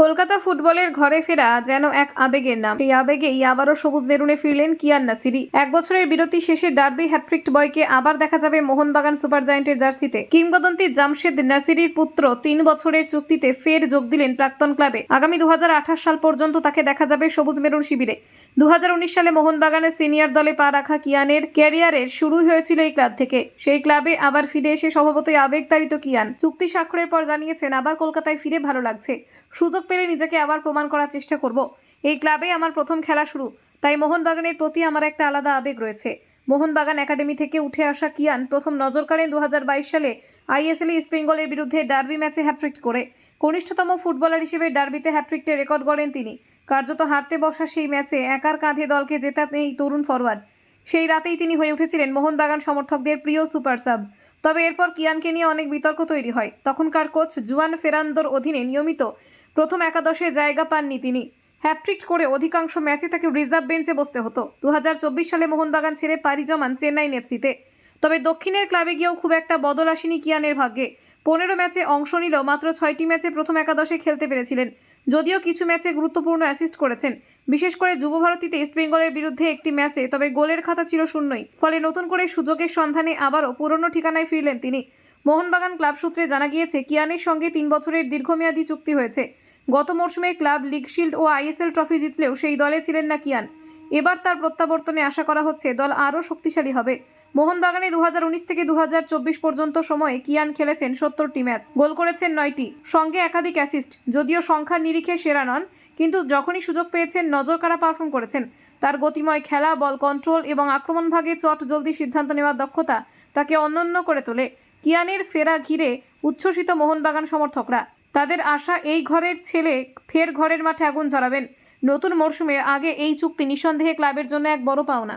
কলকাতা ফুটবলের ঘরে ফেরা যেন এক আবেগের নাম। এই আবেগেই আবারও সবুজ মেরুনে ফিরলেন কিয়ান নাসিরি। এক বছরের বিরতি শেষে ডার্বি হ্যাট্রিক বয়কে আবার দেখা যাবে মোহনবাগান সুপার জায়েন্টের জার্সিতে। কিংবদন্তি জামশেদ নাসিরির পুত্র তিন বছরের চুক্তিতে ফের যোগ দিলেন প্রাক্তন ক্লাবে। আগামী দুহাজার আঠাশ সাল পর্যন্ত তাকে দেখা যাবে সবুজ মেরুন শিবিরে। দু হাজার উনিশ সালে মোহনবাগানের সিনিয়র দলে পা রাখা কিয়ানের ক্যারিয়ারের শুরু হয়েছিল এই ক্লাব থেকে। সেই ক্লাবে আবার ফিরে এসে স্বভাবতই আবেগ আবেগতাড়িত কিয়ান। চুক্তি স্বাক্ষরের পর জানিয়েছেন, আবার কলকাতায় ফিরে ভালো লাগছে। সুযোগ পেলে নিজেকে আবার প্রমাণ করার চেষ্টা করব। এই ক্লাবে আমার প্রথম খেলা শুরু। তাই মোহনবাগানের প্রতি আমার একটা আলাদা আবেগ রয়েছে। মোহনবাগান একাডেমি থেকে উঠে আসা কিয়ান প্রথম নজর কাড়েন দু সালে আইএসএল ইস্ট বেঙ্গলের বিরুদ্ধে ডার্বি ম্যাচে হ্যাট্রিক করে। কনিষ্ঠতম ফুটবলার হিসেবে ডার্বিতে হ্যাট্রিকটে রেকর্ড গড়েন তিনি। কার্যত হারতে বসা সেই ম্যাচে একার কাঁধে দলকে জেতান এই তরুণ ফরওয়ার্ড সেই রাতেই তিনি হয়ে উঠেছিলেন মোহনবাগান সমর্থকদের প্রিয় সুপার সাব। তবে এরপর কিয়ানকে নিয়ে অনেক বিতর্ক তৈরি হয়। তখনকার কোচ জুয়ান ফেরান্দোর অধীনে নিয়মিত প্রথম একাদশে জায়গা পাননি তিনি। হ্যাট্রিক করে অধিকাংশ ম্যাচে তাকে রিজার্ভ বেঞ্চে বসতে হতো। দু হাজার চব্বিশ সালে মোহনবাগান ছেড়ে পাড়ি জমান চেন্নাই নেফসিতে তবে দক্ষিণের ক্লাবে গিয়েও খুব একটা বদল আসেনি কিয়ানের ভাগ্যে। পনেরো ম্যাচে অংশ নিলেও মাত্র ছয়টি ম্যাচে প্রথম একাদশে খেলতে পেরেছিলেন। যদিও কিছু ম্যাচে গুরুত্বপূর্ণ অ্যাসিস্ট করেছেন। বিশেষ করে যুবভারতীতে ইস্টবেঙ্গলের বিরুদ্ধে একটি ম্যাচে, তবে গোলের খাতা ছিল শূন্যই। ফলে নতুন করে সুযোগের সন্ধানে আবারও পুরনো ঠিকানায় ফিরলেন তিনি। মোহনবাগান ক্লাব সূত্রে জানা গিয়েছে, কিয়ানের সঙ্গে তিন বছরের দীর্ঘমেয়াদী চুক্তি হয়েছে। গত মরশুমে ক্লাব লিগ শিল্ড ও আইএসএল ট্রফি জিতলেও সেই দলে ছিলেন না কিয়ান। এবার তার প্রত্যাবর্তনে আশা করা হচ্ছে, দল আরও শক্তিশালী হবে। মোহনবাগানে দুহাজার উনিশ থেকে দুহাজার চব্বিশ পর্যন্ত সময়ে কিয়ান খেলেছেন সত্তরটি ম্যাচ, গোল করেছেন নয়টি, সঙ্গে একাধিক অ্যাসিস্ট, যদিও সংখ্যার নিরিখে সেরা নন, কিন্তু যখনই সুযোগ পেয়েছেন নজর কাড়া পারফর্ম করেছেন। তার গতিময় খেলা, বল কন্ট্রোল এবং আক্রমণ ভাগে চট জলদি সিদ্ধান্ত নেওয়ার দক্ষতা তাকে অনন্য করে তোলে। কিয়ানের ফেরা ঘিরে উচ্ছ্বসিত মোহনবাগান সমর্থকরা। তাদের আশা, এই ঘরের ছেলে ফের ঘরের মাঠে আগুন ঝরাবেন নতুন মরশুমের আগে এই চুক্তি নিঃসন্দেহে ক্লাবের জন্য এক বড় পাওনা।